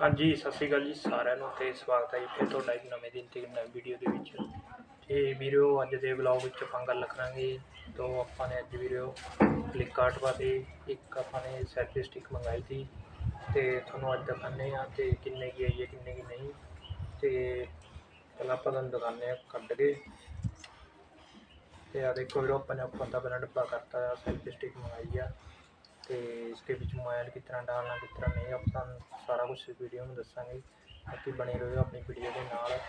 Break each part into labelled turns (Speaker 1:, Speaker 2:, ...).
Speaker 1: ਹਾਂਜੀ, ਸਤਿ ਸ਼੍ਰੀ ਅਕਾਲ ਜੀ ਸਾਰਿਆਂ ਨੂੰ ਤੇ ਸਵਾਗਤ ਹੈ ਜੀ ਫਿਰ ਤੁਹਾਡਾ ਇੱਕ ਨਵੇਂ ਦਿਨ ਤੇ ਇੱਕ ਨਵੀਂ ਵੀਡੀਓ ਦੇ ਵਿੱਚ। ਤੇ ਵੀਡੀਓ ਅੱਜ ਦੇ ਵਲੌਗ ਵਿੱਚ ਆਪਾਂ ਗੱਲ ਕਰਾਂਗੇ ਤੋਂ ਆਪਾਂ ਨੇ ਅੱਜ ਵੀਡੀਓ ਫਲਿੱਪਕਾਰਟ ਵਾਸਤੇ ਇੱਕ ਆਪਾਂ ਨੇ ਸੈਲਫੀ ਸਟਿਕ ਮੰਗਾਈ ਸੀ ਤੇ ਤੁਹਾਨੂੰ ਅੱਜ ਦਿਖਾਉਂਦੇ ਆ ਤੇ ਕਿੰਨੇ ਕੀ ਆਈ ਹੈ, ਕਿੰਨੇ ਕੀ ਨਹੀਂ। ਤੇ ਪਹਿਲਾਂ ਆਪਾਂ ਤੁਹਾਨੂੰ ਦਿਖਾਉਂਦੇ ਆ ਕੱਢ ਕੇ। ਤੇ ਆ ਦੇਖੋ ਵੀਰੋ, ਆਪਾਂ ਨੇ ਆਪਾਂ ਦਾ ਪਹਿਲਾਂ ਡੱਬਾ ਕਰਤਾ ਸੈਲਫੀ ਸਟਿਕ ਮੰਗਾਈ ਆ। ਤੇ इसके बीच मोबाइल किस तरह डालना किस तरह नहीं ਆਪਾਂ ਸਾਰਾ ਕੁਝ ਇਸ ਵੀਡੀਓ ਨੂੰ ਦੱਸਾਂਗੇ ਬਾਕੀ ਬਣੇ ਰਹੋ ਆਪਣੀ ਵੀਡੀਓ ਦੇ ਨਾਲ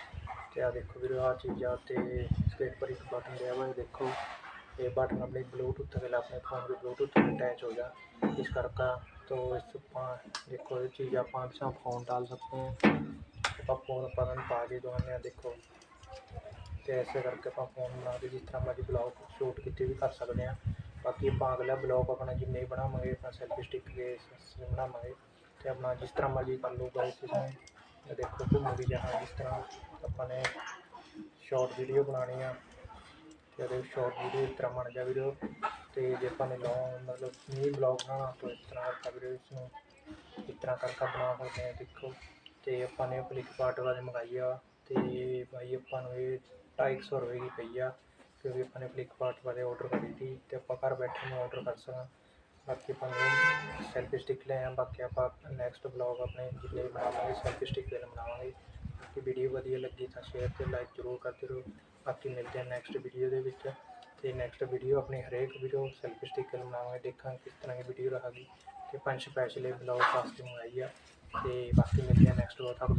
Speaker 1: ਤੇ ਆ ਦੇਖੋ ਵੀਰੋ ਆ ਚੀਜ਼ਾਂ ਤੇ ਇਸਕੇ ਉੱਪਰ ਇੱਕ ਬਟਨ ਦਿਆ ਹੋਇਆ ਹੈ ਦੇਖੋ ਇਹ ਬਟਨ ਆਪਣੇ ਬਲੂਟੁੱਥ के ਆਪਣੇ ਫੋਨ ਦੇ ਬਲੂਟੁੱਥ ਨਾਲ ਅਟੈਚ ਹੋ ਜਾ ਇਸ ਕਰਕੇ तो इस ਆਪਾਂ ਦੇਖੋ ਇਹ ਚੀਜ਼ ਆਪਾਂ ਇਸ ਫੋਨ डाल सकते हैं ਆਪਾਂ ਫੋਨ ਆਪਾਂ ਨੂੰ ਪਾ ਕੇ ਦਿਖਾਉਂਦੇ ਆ ਦੇਖੋ ਤੇ ਐਸੇ ਕਰਕੇ ਆਪਾਂ ਫੋਨ ਬਣਾ ਕੇ ਜਿਸ ਤਰ੍ਹਾਂ ਮਰਜ਼ੀ ਬਲੌਗ ਸ਼ੂਟ ਕਿਤੇ ਵੀ ਕਰ ਸਕਦੇ ਹਾਂ ਬਾਕੀ ਆਪਾਂ ਅਗਲਾ ਬਲੌਗ ਆਪਣਾ ਜਿੰਨੇ ਵੀ ਬਣਾਵਾਂਗੇ ਆਪਣਾ ਸੈਲਫੀ ਸਟਿਕ ਦੇ ਬਣਾਵਾਂਗੇ ਤੇ ਆਪਣਾ ਜਿਸ ਤਰ੍ਹਾਂ ਮਰਜ਼ੀ ਕਰ ਲਓ ਗਾਇਸ ਤੁਸੀਂ। ਦੇਖੋ ਘੁੰਮ ਵੀ ਜਾਣਾ ਜਿਸ ਤਰ੍ਹਾਂ ਆਪਾਂ ਨੇ ਸ਼ਾਰਟ ਵੀਡੀਓ ਬਣਾਉਣੀ ਆ। ਤੇ ਉਹਦੇ ਸ਼ਾਰਟ ਵੀਡੀਓ ਇਸ ਤਰ੍ਹਾਂ ਬਣ ਜਾ ਵੀਡੀਓ ਤੇ ਜੇ ਆਪਾਂ ਨੇ ਲੌਂਗ ਮਤਲਬ ਮਿਨੀ ਬਲੌਗ ਬਣਾਉਣਾ ਤਾਂ ਇਸ ਤਰ੍ਹਾਂ ਕਰਕੇ ਵੀਡੀਓ ਇਸ ਨੂੰ ਇਸ ਤਰ੍ਹਾਂ ਕਰਕੇ ਬਣਾ ਸਕਦੇ ਹਾਂ ਦੇਖੋ। ਤੇ ਆਪਾਂ ਨੇ ਫਲਿੱਪਕਾਰਟ ਵਾਲੇ ਮੰਗਾਈ ਆ ਤੇ ਭਾਈ ਆਪਾਂ ਨੂੰ ਇਹ 250 ਰੁਪਏ ਦੀ ਪਈ ਆ। ਕਿਉਂਕਿ ਆਪਾਂ ਨੇ ਫਲਿੱਪਕਾਰਟ ਬਾਰੇ ਆਰਡਰ ਕਰੀ ਸੀ ਅਤੇ ਆਪਾਂ ਘਰ ਬੈਠੇ ਨੂੰ ਆਰਡਰ ਕਰ ਸਕਾਂ। ਬਾਕੀ ਆਪਾਂ ਨੂੰ ਸੈਲਫੀ ਸਟਿਕ ਲੈ ਆ ਬਾਕੀ ਆਪਾਂ ਨੈਕਸਟ ਬਲੌਗ ਆਪਣੇ ਜਿੰਨੇ ਵੀ ਬਣਾਵਾਂਗੇ ਸੈਲਫੀ ਸਟਿਕ ਨਾਲ ਬਣਾਵਾਂਗੇ। ਬਾਕੀ ਵੀਡੀਓ ਵਧੀਆ ਲੱਗੀ ਤਾਂ ਸ਼ੇਅਰ ਤੇ ਲਾਈਕ ਜ਼ਰੂਰ ਕਰਦੇ ਰਹੋ। ਬਾਕੀ ਮਿਲਦੇ ਹਾਂ ਨੈਕਸਟ ਵੀਡੀਓ ਦੇ ਵਿੱਚ। ਤੇ ਨੈਕਸਟ ਵੀਡੀਓ ਆਪਣੀ ਹਰੇਕ ਵੀਡੀਓ ਸੈਲਫੀ ਸਟਿਕ ਨਾਲ ਬਣਾਵਾਂਗੇ। ਦੇਖਾਂਗੇ ਕਿਸ ਤਰ੍ਹਾਂ ਦੀ ਵੀਡੀਓ ਰਹੇਗੀ। ਤੇ ਪੰਜ ਸਪੈਸ਼ਲ ਬਲੌਗ ਵਾਸਤੇ ਮੰਗਾਈ ਆ। ਤੇ ਬਾਕੀ ਮਿਲਦੇ ਹਾਂ ਨੈਕਸਟ ਬਲੌਗ ਤੱਕ